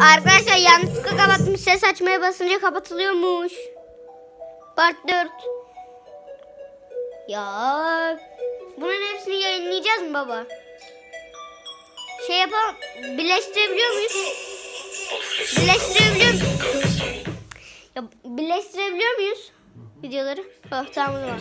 Arkadaşlar yanlışlıkla kapatmış. Ses açmaya basınca kapatılıyormuş. Part 4. Ya bunun hepsini yayınlayacağız mı baba? Şey yapalım. Birleştirebiliyor muyuz? Birleştirebiliyor muyuz? Ya birleştirebiliyor muyuz? Videoları. Oh tamam o zaman.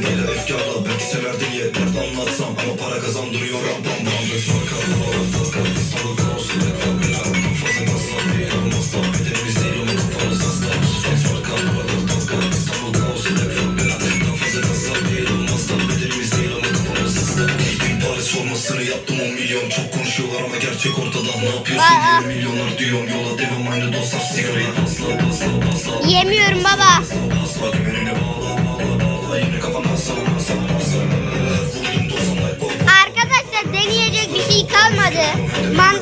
Sevgiyle efkarla Belki severdin ye dert anlatsam Ama para kazandırıyor rampam. Bam ve marka Dolar dalga İstanbul kaosu Reklam bir rampam Fazla kaslan değil olmazsa Bedenimiz değil onun kafanız asla. Flex marka Dolar dalga İstanbul kaosu Reklam bir rampam Fazla kaslan değil olmazsa Bedenimiz değil kafanız Gittim Paris formasını yaptım 10 milyon. Çok konuşuyorlar ama gerçek ortada. Ne yapıyorsun diye milyonlar diyorum Yola devam aynı dostlar Sigarayı pasla pasla pasla. Yemiyorum baba. Bir şey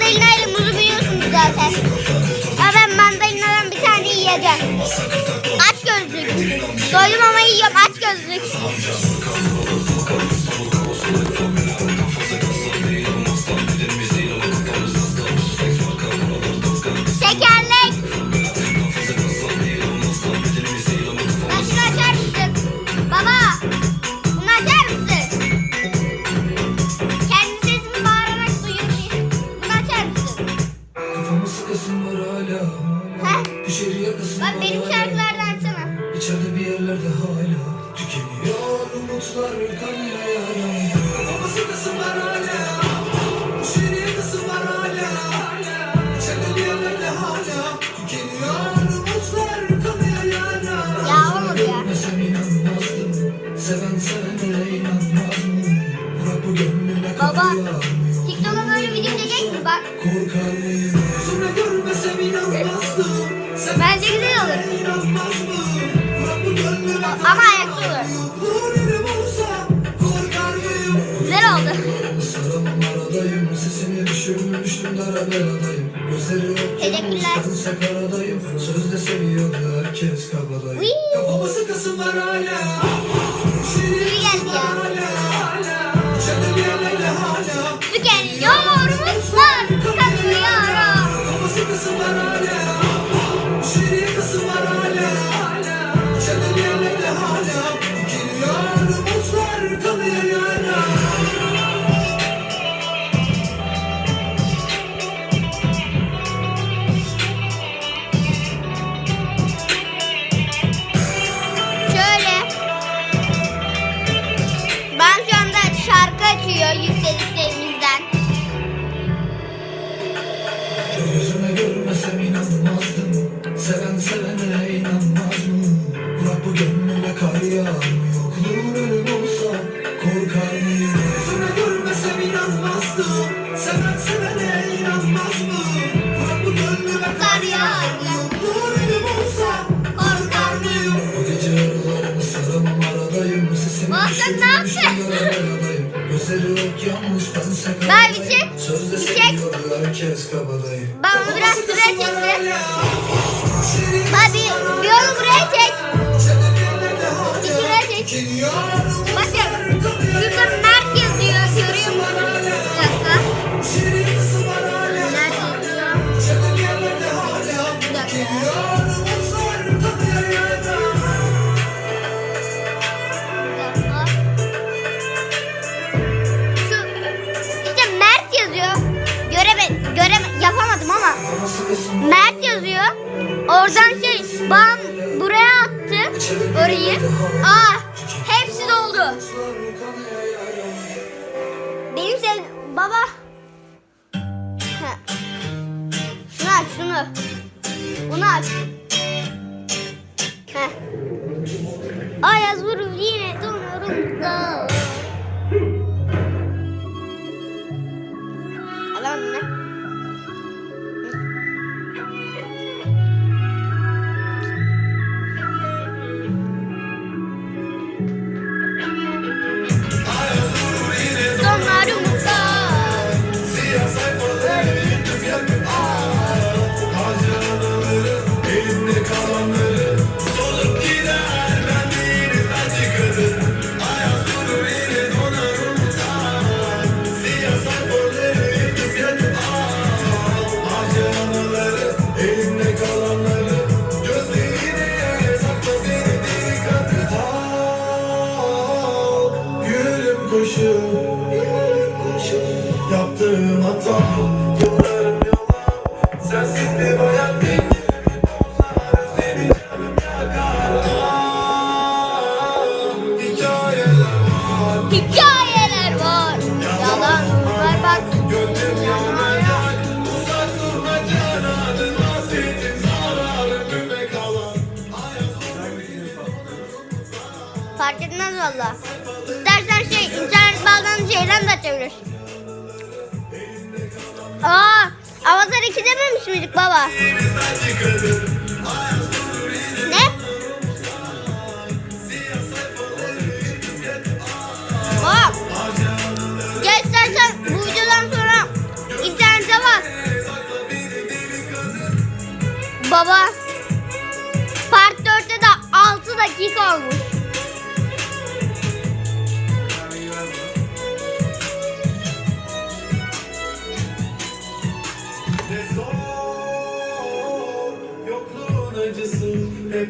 düşürmüştüm dara sevene inanmaz mı? Bırak bu gönlüme kar yağmıyor Yokluğun ölüm olsa korkar mıyım? Gözüme görmesem inanmazdım Seven sevene inanmaz mı? Bırak bu gönlüme Kar yağıyor. Yokluğun ölüm olsa korkar mıyım? O gece aralarını saramam aradayım yaptın? düşürmüştüm yaralardayım Gözleri yok yalnız bense kabadayım. Sözde seviyordu herkes kabadayım Ben onu biraz şuraya çektim. Hadi onu buraya çek. Şuraya çek. Bakın şurada Bunu kuşu Yaptığım hata Yıllarım yalan. Sensiz bir hayat değil Hikayeler var, yalan var bak. Gönlüm yanayak, uzak durma canadı Nasihatin zararı. Büme kalan Fark etmez valla. İstersen şey internet bağlantı şeyden de açabilirsin. Aa, Avatar 2 dememiş miydik baba? Ne? Bak. Gel istersen bu videodan sonra internete bak. Baba. Part 4'te de 6 dakika olmuş.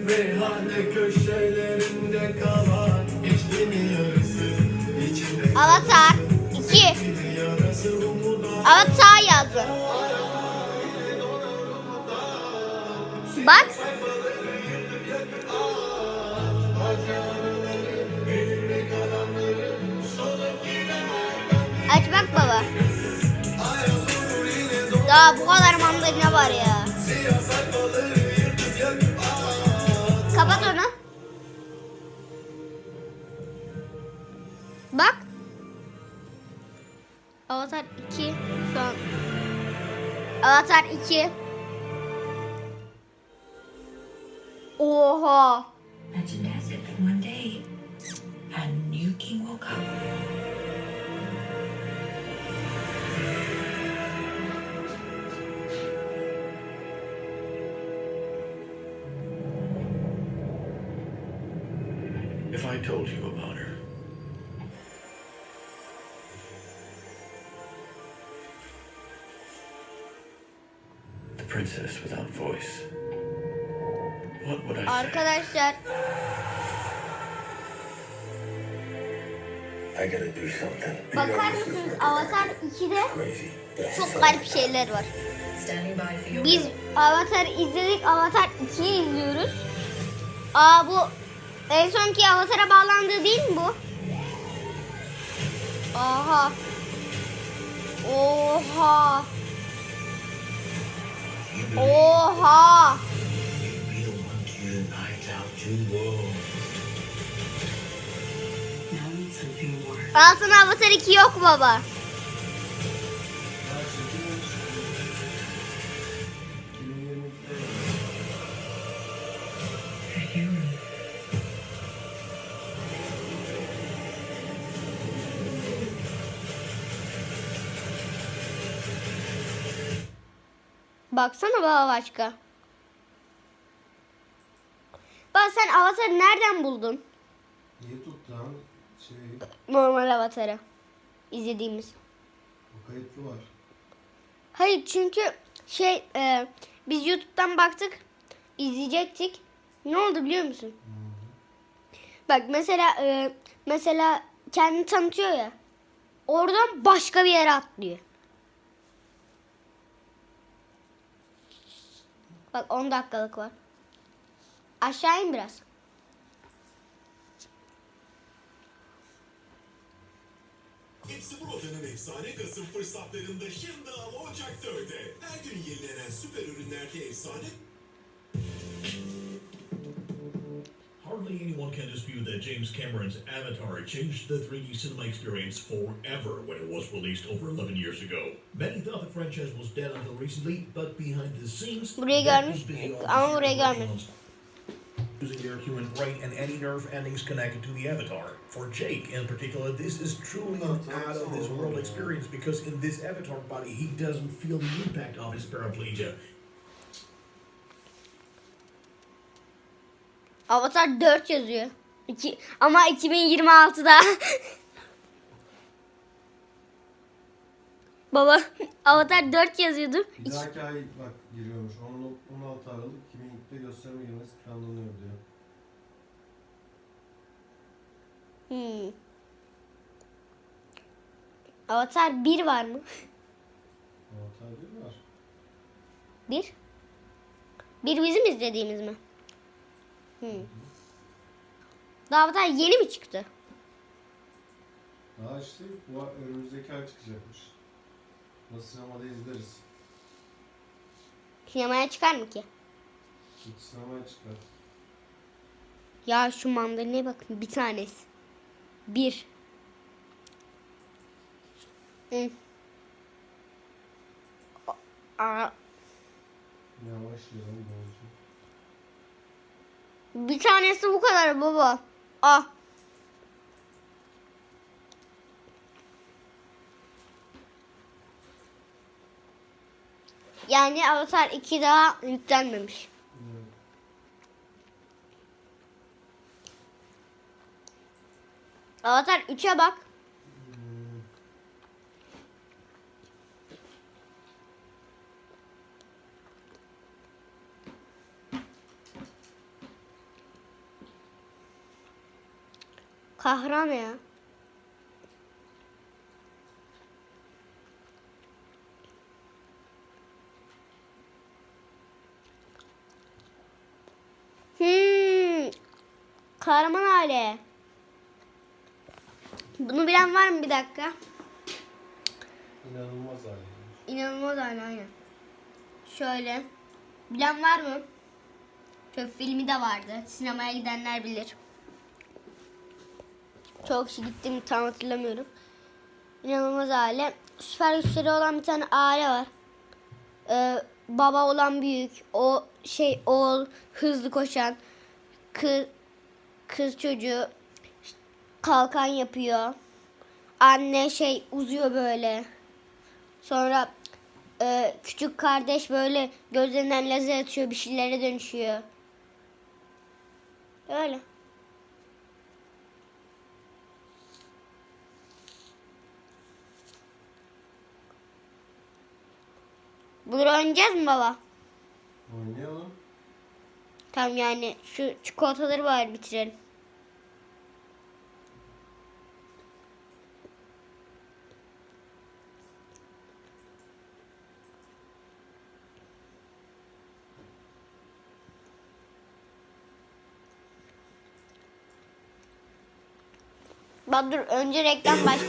Meyhane köşelerinde kalan İçtiğin yarısı içinde Avatar 2. yarası umuda Avatar yazdı. Bak. Aç bak baba. Daha bu kadar mandalina var ya. Kapat onu. Bak. Avatar 2 şu an. Avatar 2. Oha. If I told you about her The princess without voice What would I say? Arkadaşlar I gotta do something bakar mısınız Avatar 2'de crazy çok garip şeyler var. Biz Avatar izledik. Avatar 2'yi izliyoruz. Aa bu en sonki Avatar'a bağlandığı değil mi bu? Aha. Oha. Oha. Altın Avatar 2 yok baba. Baksana baba başka. Baba sen Avatar'ı nereden buldun? YouTube'dan şey Normal Avatar'ı. izlediğimiz. o kayıtlı var. Hayır çünkü şey e, biz YouTube'dan baktık izleyecektik. Ne oldu biliyor musun? Bak mesela e, mesela kendini tanıtıyor ya. Oradan başka bir yere atlıyor. Bak 10 dakikalık var. Aşağı in biraz. Hepsi Burada'nın efsane Kasım fırsatlarında şimdi al Ocak 4'e. Her gün yenilenen süper ürünlerde efsane Hardly anyone can dispute that James Cameron's Avatar changed the 3D cinema experience forever when it was released over 11 years ago. Many thought the franchise was dead until recently, but behind the scenes, Burayı that was busy on ama the burayı working görmedim. on Using their human brain and any nerve endings connected to the Avatar. For Jake in particular, this is truly an out of this world experience because in this Avatar body, he doesn't feel the impact of his paraplegia. Avatar 4 yazıyor. İki, ama 2026'da. Baba Avatar 4 yazıyordu. Bir dahaki ay bak giriyormuş. 10 16 Aralık 2002'de gösterime girmesi planlanıyor diyor. Hmm. Avatar 1 var mı? Avatar bir var. 1. Bir bizim izlediğimiz mi? Hmm. Daha daha yeni mi çıktı? Daha işte bu önümüzdeki ay çıkacakmış. Nasıl sinemada izleriz. Sinemaya çıkar mı ki? İlk sinemaya çıkar. Ya şu mandalinaya bakın bir tanesi. Bir. Hı. Aa, Yavaş bolca. Bir tanesi bu kadar baba. Ah. Yani Avatar 2 daha yüklenmemiş. Evet. Avatar 3'e bak. Hmm. Kahraman ya. Hmm. Kahraman hali. Bunu bilen var mı bir dakika? İnanılmaz hali. İnanılmaz hali aynen. Şöyle. Bilen var mı? Şöyle filmi de vardı. Sinemaya gidenler bilir. Çok kişi gittim tam hatırlamıyorum. İnanılmaz aile. Süper güçleri olan bir tane aile var. Ee, baba olan büyük. O şey oğul hızlı koşan. Kız, kız çocuğu kalkan yapıyor. Anne şey uzuyor böyle. Sonra e, küçük kardeş böyle gözlerinden lazer atıyor bir şeylere dönüşüyor. Öyle. Bunları oynayacağız mı baba? Oynayalım. Tamam yani şu çikolataları var bitirelim. Bak dur önce reklam baş.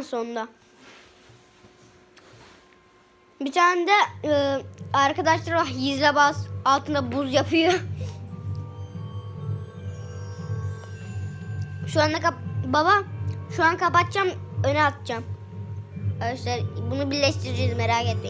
Ha sonunda. Bir tane de e, arkadaşlar var yüzle bas altında buz yapıyor. Şu anda kap baba şu an kapatacağım öne atacağım. Arkadaşlar bunu birleştireceğiz merak etmeyin.